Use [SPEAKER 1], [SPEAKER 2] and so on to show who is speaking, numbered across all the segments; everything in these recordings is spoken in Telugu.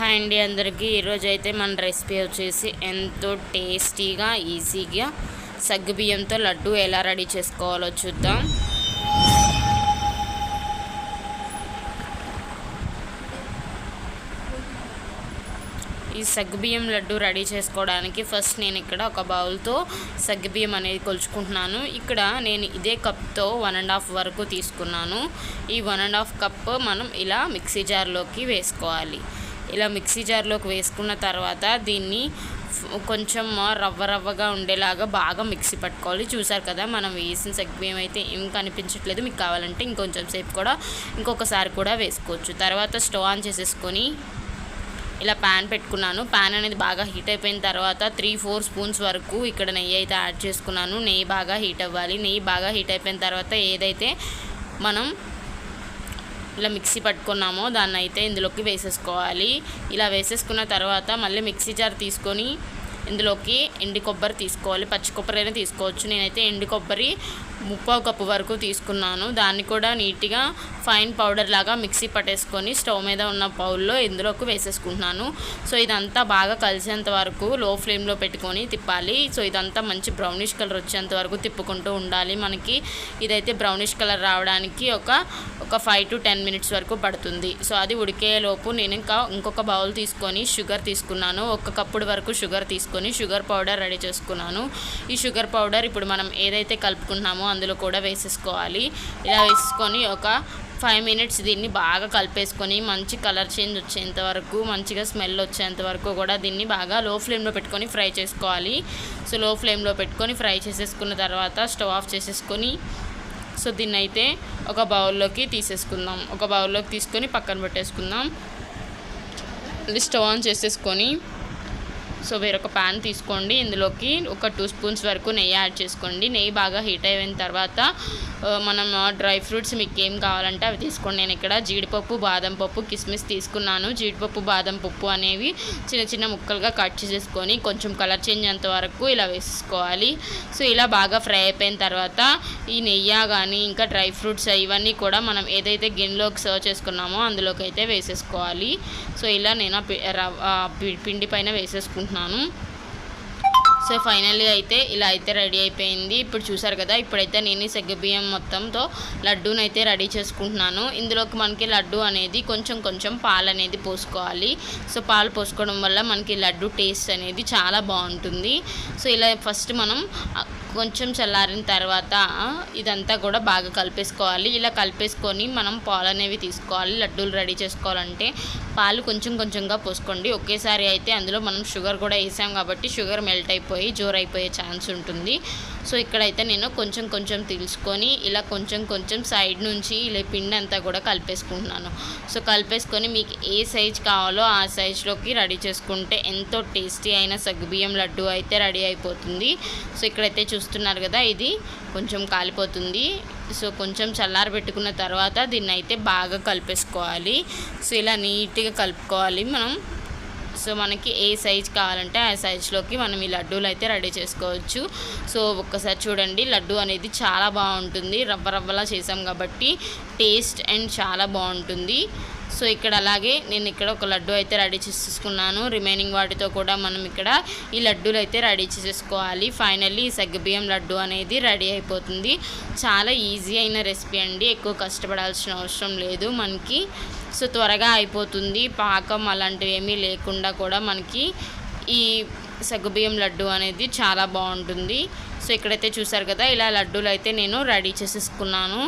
[SPEAKER 1] హాయ్ అండి అందరికీ. ఈరోజు అయితే మన రెసిపీ వచ్చేసి ఎంతో టేస్టీగా ఈజీగా సగ్గుబియ్యంతో లడ్డు ఎలా రెడీ చేసుకోవాలో చూద్దాం. ఈ సగ్గుబియ్యం లడ్డు రెడీ చేసుకోవడానికి ఫస్ట్ నేను ఇక్కడ ఒక బౌల్తో సగ్గుబియ్యం అనేది కొలుచుకుంటున్నాను. ఇక్కడ నేను ఇదే కప్తో వన్ అండ్ హాఫ్ వరకు తీసుకున్నాను. ఈ వన్ అండ్ హాఫ్ కప్ మనం ఇలా మిక్సీ జార్లోకి వేసుకోవాలి. ఇలా మిక్సీ జార్లోకి వేసుకున్న తర్వాత దీన్ని కొంచెం రవ్వ రవ్వగా ఉండేలాగా బాగా మిక్సీ పట్టుకోవాలి. చూసారు కదా మనం వేసిన సగ్గుబియ్యం అయితే ఏం కనిపించట్లేదు. మీకు కావాలంటే ఇంకొంచెం సేపు కూడా ఇంకొకసారి కూడా వేసుకోవచ్చు. తర్వాత స్టవ్ ఆన్ చేసేసుకొని ఇలా ప్యాన్ పెట్టుకున్నాను. ప్యాన్ అనేది బాగా హీట్ అయిపోయిన తర్వాత త్రీ ఫోర్ స్పూన్స్ వరకు ఇక్కడ నెయ్యి అయితే యాడ్ చేసుకున్నాను. నెయ్యి బాగా హీట్ అవ్వాలి. నెయ్యి బాగా హీట్ అయిపోయిన తర్వాత ఏదైతే మనం ఇలా మిక్సీ పట్టుకున్నామో దాన్ని అయితే ఇందులోకి వేసేసుకోవాలి. ఇలా వేసేసుకున్న తర్వాత మళ్ళీ మిక్సీ జార్ తీసుకొని ఇందులోకి ఎండి కొబ్బరి తీసుకోవాలి. పచ్చి కొబ్బరి అయినా తీసుకోవచ్చు. నేనైతే ఎండి కొబ్బరి ముప్పావు కప్పు వరకు తీసుకున్నాను. దాన్ని కూడా నీట్గా ఫైన్ పౌడర్ లాగా మిక్సీ పట్టేసుకొని స్టవ్ మీద ఉన్న పౌల్లో ఇందులోకి వేసేసుకుంటున్నాను. సో ఇదంతా బాగా కలిసేంత వరకు లో ఫ్లేమ్లో పెట్టుకొని తిప్పాలి. సో ఇదంతా మంచి బ్రౌనిష్ కలర్ వచ్చేంత వరకు తిప్పుకుంటూ ఉండాలి. మనకి ఇదైతే బ్రౌనిష్ కలర్ రావడానికి ఒక ఒక ఫైవ్ టు టెన్ మినిట్స్ వరకు పడుతుంది. సో అది ఉడికేలోపు నేను ఇంకా ఇంకొక బౌల్ తీసుకొని షుగర్ తీసుకున్నాను. ఒక కప్పుడు వరకు షుగర్ తీసుకొని షుగర్ పౌడర్ రెడీ చేసుకున్నాను. ఈ షుగర్ పౌడర్ ఇప్పుడు మనం ఏదైతే కలుపుకున్నామో అందులో కూడా వేసేసుకోవాలి. ఇలా వేసుకొని ఒక ఫైవ్ మినిట్స్ దీన్ని బాగా కలిపేసుకొని మంచి కలర్ చేంజ్ వచ్చేంత వరకు మంచిగా స్మెల్ వచ్చేంత వరకు కూడా దీన్ని బాగా లో ఫ్లేమ్లో పెట్టుకొని ఫ్రై చేసుకోవాలి. సో లో ఫ్లేమ్లో పెట్టుకొని ఫ్రై చేసేసుకున్న తర్వాత స్టవ్ ఆఫ్ చేసేసుకొని సో దీన్ని అయితే ఒక బౌల్లోకి తీసేసుకుందాం. ఒక బౌల్లోకి తీసుకొని పక్కన పెట్టేసుకుందాం. స్టవ్ ఆన్ చేసేసుకొని సో వేరొక ప్యాన్ తీసుకోండి. ఇందులోకి ఒక టూ స్పూన్స్ వరకు నెయ్యి యాడ్ చేసుకోండి. నెయ్యి బాగా హీట్ అయిన తర్వాత మనం డ్రై ఫ్రూట్స్ మీకు ఏం కావాలంటే అవి తీసుకోండి. నేను ఇక్కడ జీడిపప్పు బాదం పప్పు కిస్మిస్ తీసుకున్నాను. జీడిపప్పు బాదం పప్పు అనేవి చిన్న చిన్న ముక్కలుగా కట్ చేసేసుకొని కొంచెం కలర్ చేంజ్ అంత వరకు ఇలా వేసుకోవాలి. సో ఇలా బాగా ఫ్రై అయిపోయిన తర్వాత ఈ నెయ్యి కానీ ఇంకా డ్రై ఫ్రూట్స్ ఇవన్నీ కూడా మనం ఏదైతే గిన్నెలోకి సర్వ్ చేసుకున్నామో అందులోకి అయితే వేసేసుకోవాలి. సో ఇలా నేను పిండి పైన అనుకుంటున్నాను. సో ఫైనల్లీ అయితే ఇలా అయితే రెడీ అయిపోయింది. ఇప్పుడు చూసారు కదా ఇప్పుడైతే నేను ఈ బియ్యం మొత్తంతో లడ్డూని అయితే రెడీ చేసుకుంటున్నాను. ఇందులోకి మనకి లడ్డు అనేది కొంచెం కొంచెం పాలు అనేది పోసుకోవాలి. సో పాలు పోసుకోవడం వల్ల మనకి లడ్డు టేస్ట్ అనేది చాలా బాగుంటుంది. సో ఇలా ఫస్ట్ మనం కొంచెం చల్లారిన తర్వాత ఇదంతా కూడా బాగా కలిపేసుకోవాలి. ఇలా కలిపేసుకొని మనం పాలు అనేవి తీసుకోవాలి. లడ్డూలు రెడీ చేసుకోవాలంటే పాలు కొంచెం కొంచెంగా పోసుకోండి. ఒకేసారి అయితే అందులో మనం షుగర్ కూడా వేసాం కాబట్టి షుగర్ మెల్ట్ అయిపోయి జోర్ అయిపోయే ఛాన్స్ ఉంటుంది. సో ఇక్కడైతే నేను కొంచెం కొంచెం తెలుసుకొని ఇలా కొంచెం కొంచెం సైడ్ నుంచి ఇలా పిండి అంతా కూడా కలిపేసుకుంటున్నాను. సో కలిపేసుకొని మీకు ఏ సైజ్ కావాలో ఆ సైజ్లోకి రెడీ చేసుకుంటే ఎంతో టేస్టీ అయిన సగ్గుబియ్యం లడ్డు అయితే రెడీ అయిపోతుంది. సో ఇక్కడైతే చూస్తున్నారు కదా ఇది కొంచెం కాలిపోతుంది. సో కొంచెం చల్లారి పెట్టుకున్న తర్వాత దీన్ని అయితే బాగా కలిపేసుకోవాలి. సో ఇలా నీట్గా కలుపుకోవాలి మనం. సో మనకి ఏ సైజ్ కావాలంటే ఆ సైజ్లోకి మనం ఈ లడ్డూలు అయితే రెడీ చేసుకోవచ్చు. సో ఒక్కసారి చూడండి లడ్డు అనేది చాలా బాగుంటుంది. రవ్వ రవ్వలా చేసాం కాబట్టి టేస్ట్ అండ్ చాలా బాగుంటుంది. సో ఇక్కడ అలాగే నేను ఇక్కడ ఒక లడ్డు అయితే రెడీ చేసేసుకున్నాను. రిమైనింగ్ వాటితో కూడా మనం ఇక్కడ ఈ లడ్డూలు అయితే రెడీ చేసేసుకోవాలి. ఫైనల్లీ ఈ సగ్గుబియ్యం లడ్డు అనేది రెడీ అయిపోతుంది. చాలా ఈజీ అయిన రెసిపీ అండి. ఎక్కువ కష్టపడాల్సిన అవసరం లేదు మనకి. సో త్వరగా అయిపోతుంది. పాకం అలాంటివి ఏమీ లేకుండా కూడా మనకి ఈ సగ్గుబియ్యం లడ్డు అనేది చాలా బాగుంటుంది. సో ఇక్కడైతే చూసారు కదా ఇలా లడ్డూలు అయితే నేను రెడీ చేసేసుకున్నాను.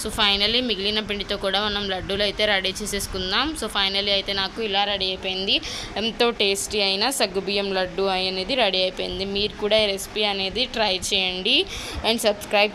[SPEAKER 1] సో ఫైనలీ మిగిలిన పిండితో కూడా మనం లడ్డూలు అయితే రెడీ చేసేసుకుందాం. సో ఫైనలీ అయితే నాకు ఇలా రెడీ అయిపోయింది. ఎంతో టేస్టీ అయిన సగ్గుబియ్యం లడ్డు అనేది రెడీ అయిపోయింది. మీరు కూడా ఈ రెసిపీ అనేది ట్రై చేయండి. And subscribe